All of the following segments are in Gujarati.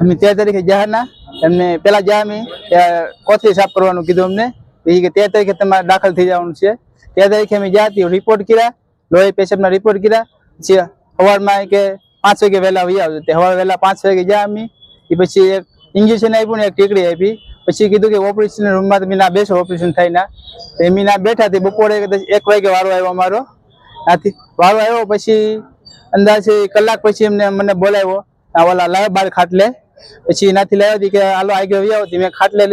અમે તેર તારીખે જાહેરના. એમને પેલા જ્યાં અમે કોથળી સાફ કરવાનું કીધું અમને. એ કે તેર તારીખે તમારે દાખલ થઈ જવાનું છે. તેર તારીખે અમે જ્યાં રિપોર્ટ કર્યા. લોહી પેશન્ટના રિપોર્ટ કર્યા. પછી સવારમાં કે પાંચ વાગે વહેલા વહી આવજો. તે સવારે વહેલા પાંચ વાગે જ્યાં અમે, એ પછી એક ઇન્જેક્શન આપ્યું ને એક ટીકડી આપી. પછી કીધું કે ઓપરેશન રૂમમાં તમે ના બેસો ઓપરેશન થાય ના. તો એમ ના બેઠા તે બપોરે એક વાગે વારો આવ્યો અમારો. આથી વારો આવ્યો પછી અંદાજે કલાક પછી એમને મને બોલાવ્યો. ઓલા લાવ્યા બાર ખાટલે. પછી એનાથી લાવ્યો હતી કે હાલો આગળ વ્યાવો હતી મેં ખાટલે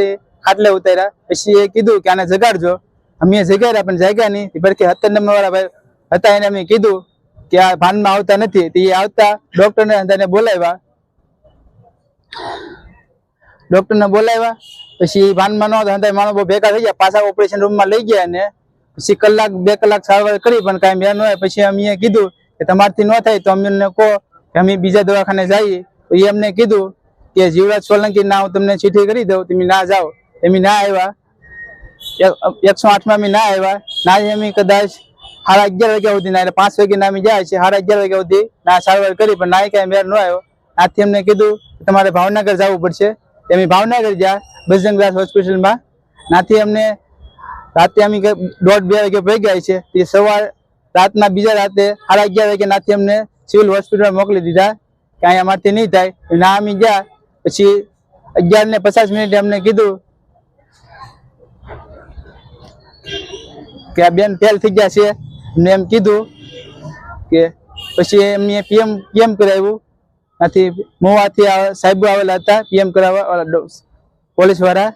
ખાટલે ઉતાર્યા. પછી એ કીધું કે આને જગાડજો. અમે જગાડ્યા, પણ જાગ્યા નહીં. પછી સત્તર નંબર વાળા ભાઈ હતા એને અમે કીધું કે આ ભાનમાં આવતા નથી. એ આવતા ડોક્ટરને અંદાને બોલાવ્યા. ડોક્ટરને બોલાવ્યા. પછી ભાનમાં ન હતા માણસ બહુ ભેગા થઈ ગયા. પાછા ઓપરેશન રૂમમાં લઈ ગયા અને પછી કલાક, બે કલાક સારવાર કરી, પણ કાંઈ મેં ન હોય. પછી અમે કીધું કે તમારથી ન થાય તો અમને કહો કે અમે બીજા દવાખાને જઈએ, તો એ અમને કીધું કે જીવરાજ સોલંકી ના, હું તમને ચીઠી કરી દઉં, તમે ના જાઓ. એમ ના આવ્યા. એક- એકસો આઠમાં અમે ના આવ્યા. ના અમે કદાચ સાડા અગિયાર વાગ્યા સુધી ના એટલે પાંચ વાગે ના અમે જાય છે સાડા અગિયાર વાગ્યા સુધી ના સારવાર કરી, પણ ના કાંઈ મેર ન આવ્યો. આથી અમને કીધું તમારે ભાવનગર જવું પડશે. અમે ભાવનગર ગયા બજરંગદાસ હોસ્પિટલમાં. નાથી અમને રાતે અમે દોઢ બે વાગે પડી ગયા છે તે સવાર રાતના બીજા રાતે સાડા અગિયાર વાગે નાથી અમને સિવિલ હોસ્પિટલ મોકલી દીધા કે અહીંયા અમારથી નહીં થાય. ના, અમે ગયા. પછી અગિયાર ને પચાસ મિનિટે અમને કીધું કે આ બેન ફેલ થઈ ગયા છે. ને એમ કીધું કે પછી એમને પીએમ પીએમ કરાવ્યું. ત્યાંથી મોવાથી સાહેબો આવેલા હતા પીએમ કરાવવા પોલીસવાળા